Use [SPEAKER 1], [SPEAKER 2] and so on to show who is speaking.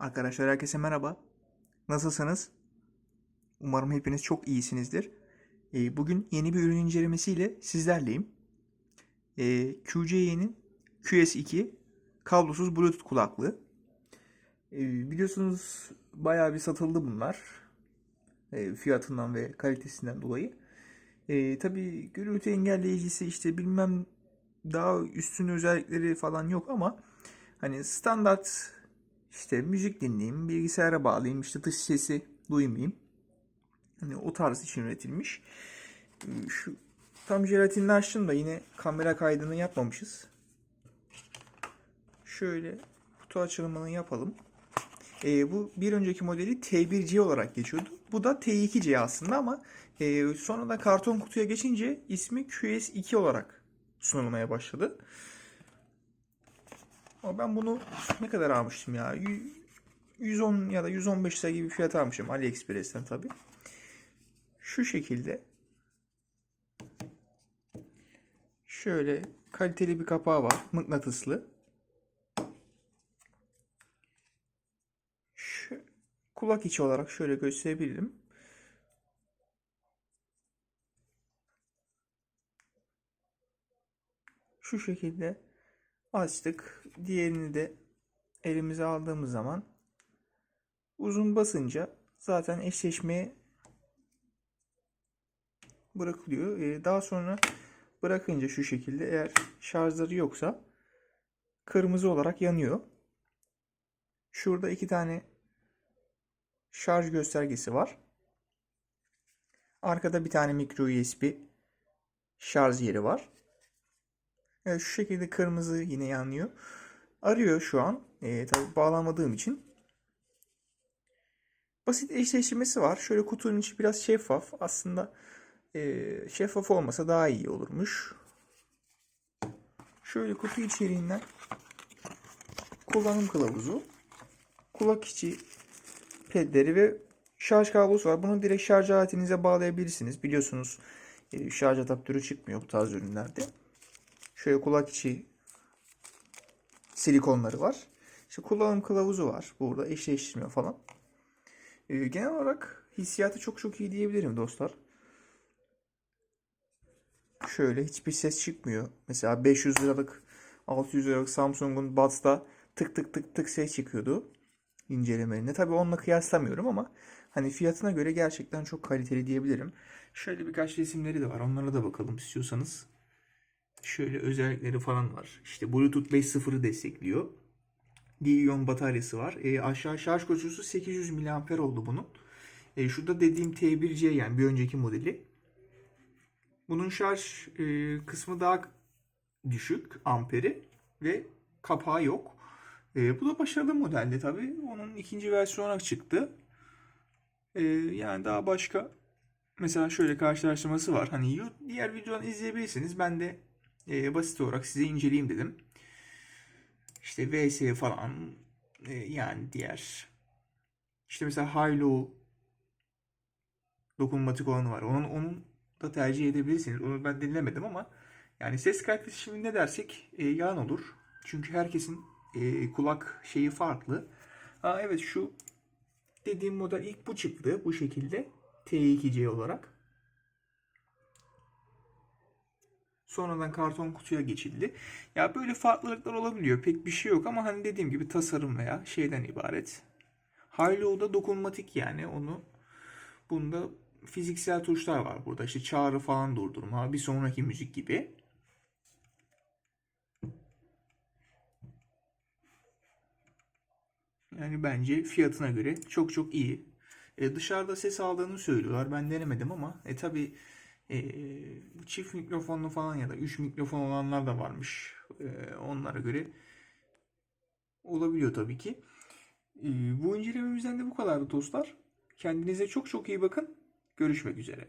[SPEAKER 1] Arkadaşlar herkese merhaba. Nasılsınız? Umarım hepiniz çok iyisinizdir. Ee, bugün yeni bir ürün incelemesiyle sizlerleyim. Ee, QC'nin QS2 kablosuz Bluetooth kulaklığı. Ee, biliyorsunuz bayağı bir satıldı bunlar. Fiyatından ve kalitesinden dolayı. Tabii gürültü engelleyicisi işte bilmem daha üstün özellikleri falan yok ama hani standart işte müzik dinleyeyim, bilgisayara bağlayayım, işte dış sesi duymayayım. Hani o tarz için üretilmiş. Ee, Şu tam jelatinini açtım da yine kamera kaydını yapmamışız. Şöyle kutu açılımını yapalım. Ee, bu bir önceki modeli T1C olarak geçiyordu. Bu da T2C aslında ama e, sonra karton kutuya geçince ismi QS2 olarak sunulmaya başladı. Ama ben bunu ne kadar almıştım ya? Yü- 110 ya da 115 lira gibi bir fiyat almışım AliExpress'ten tabi. Şu şekilde şöyle kaliteli bir kapağı var. Mıknatıslı. Şu kulak içi olarak şöyle gösterebilirim. Şu şekilde açtık. Diğerini de elimize aldığımız zaman uzun basınca zaten eşleşmeye bırakılıyor. Ee, daha sonra bırakınca şu şekilde eğer şarjları yoksa kırmızı olarak yanıyor. Şurada iki tane şarj göstergesi var. Arkada bir tane micro USB şarj yeri var. Evet, şu şekilde kırmızı yine yanıyor. Arıyor şu an. Ee, tabii bağlamadığım için. Basit eşleştirmesi var. Şöyle kutunun içi biraz şeffaf. Aslında e, şeffaf olmasa daha iyi olurmuş. Şöyle kutu içeriğinden kullanım kılavuzu, kulak içi pedleri ve şarj kablosu var. Bunu direkt şarj aletinize bağlayabilirsiniz. Biliyorsunuz e, şarj adaptörü çıkmıyor bu tarz ürünlerde. Şöyle kulak içi silikonları var. İşte kullanım kılavuzu var. Burada eşleştirme falan. Ee, genel olarak hissiyatı çok çok iyi diyebilirim dostlar. Şöyle hiçbir ses çıkmıyor. Mesela 500 liralık 600 liralık Samsung'un Buds'ta tık tık tık tık ses çıkıyordu incelemelerinde. Tabii onunla kıyaslamıyorum ama hani fiyatına göre gerçekten çok kaliteli diyebilirim. Şöyle birkaç resimleri de var. Onlara da bakalım istiyorsanız. Şöyle özellikleri falan var. İşte Bluetooth 5.0'ı destekliyor. Li-ion bataryası var. E, aşağı şarj koşusu 800 mAh oldu bunun. E, şurada dediğim T1C yani bir önceki modeli. Bunun şarj e, kısmı daha düşük amperi ve kapağı yok. E, bu da başarılı modelde tabii. Onun ikinci versiyonu çıktı. E, yani daha başka mesela şöyle karşılaştırması var. Hani diğer videodan izleyebilirsiniz. Ben de e, basit olarak size inceleyeyim dedim. İşte VS falan e, yani diğer işte mesela Hilo dokunmatik olanı var. Onun onun da tercih edebilirsiniz. Onu ben dinlemedim ama yani ses kalitesi şimdi ne dersek e, yalan olur. Çünkü herkesin e, kulak şeyi farklı. Aa, evet şu dediğim model ilk bu çıktı bu şekilde T2C olarak. Sonradan karton kutuya geçildi. Ya böyle farklılıklar olabiliyor. Pek bir şey yok ama hani dediğim gibi tasarım veya şeyden ibaret. Hilo'da dokunmatik yani onu bunda fiziksel tuşlar var burada. İşte çağrı falan durdurma, bir sonraki müzik gibi. Yani bence fiyatına göre çok çok iyi. E, dışarıda ses aldığını söylüyorlar. Ben denemedim ama e tabi çift mikrofonlu falan ya da 3 mikrofon olanlar da varmış. E, onlara göre olabiliyor tabii ki. E, bu incelememizden de bu kadardı dostlar. Kendinize çok çok iyi bakın. Görüşmek üzere.